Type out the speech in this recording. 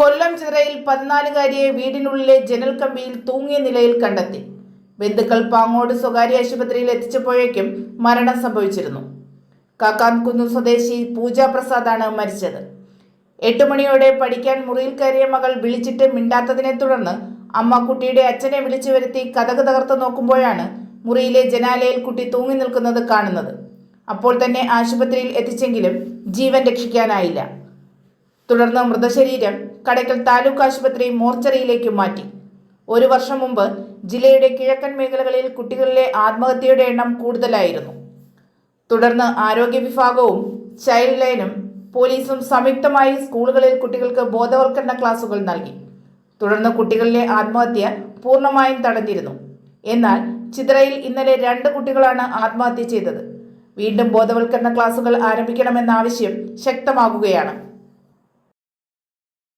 കൊല്ലം ചിറയിൽ പതിനാലുകാരിയെ വീടിനുള്ളിലെ ജനൽ കമ്പിയിൽ തൂങ്ങിയ നിലയിൽ കണ്ടെത്തി. ബന്ധുക്കൾ പാങ്ങോട് സ്വകാര്യ ആശുപത്രിയിൽ എത്തിച്ചപ്പോഴേക്കും മരണം സംഭവിച്ചിരുന്നു. കാക്കാൻകുന്നു സ്വദേശി പൂജ പ്രസാദാണ് മരിച്ചത്. എട്ട് മണിയോടെ പഠിക്കാൻ മുറിയിൽ കയറിയ മകൾ വിളിച്ചിട്ട് മിണ്ടാത്തതിനെ തുടർന്ന് അമ്മ കുട്ടിയുടെ അച്ഛനെ വിളിച്ചു വരുത്തി കഥക് തകർത്ത് നോക്കുമ്പോഴാണ് മുറിയിലെ ജനാലയിൽ കുട്ടി തൂങ്ങി നിൽക്കുന്നത് കാണുന്നത്. അപ്പോൾ തന്നെ ആശുപത്രിയിൽ എത്തിച്ചെങ്കിലും ജീവൻ രക്ഷിക്കാനായില്ല. തുടർന്ന് മൃതശരീരം കടയ്ക്കൽ താലൂക്ക് ആശുപത്രി മോർച്ചറിയിലേക്ക് മാറ്റി. ഒരു വർഷം മുമ്പ് ജില്ലയുടെ കിഴക്കൻ മേഖലകളിൽ കുട്ടികളിലെ ആത്മഹത്യയുടെ എണ്ണം കൂടുതലായിരുന്നു. തുടർന്ന് ആരോഗ്യ വിഭാഗവും ചൈൽഡ് ലൈനും പോലീസും സംയുക്തമായി സ്കൂളുകളിൽ കുട്ടികൾക്ക് ബോധവൽക്കരണ ക്ലാസുകൾ നൽകി. തുടർന്ന് കുട്ടികളിലെ ആത്മഹത്യ പൂർണമായും തടഞ്ഞിരുന്നു. എന്നാൽ ചിതറയിൽ ഇന്നലെ രണ്ട് കുട്ടികളാണ് ആത്മഹത്യ ചെയ്തത്. വീണ്ടും ബോധവൽക്കരണ ക്ലാസുകൾ ആരംഭിക്കണമെന്ന ആവശ്യം ശക്തമാകുകയാണ്.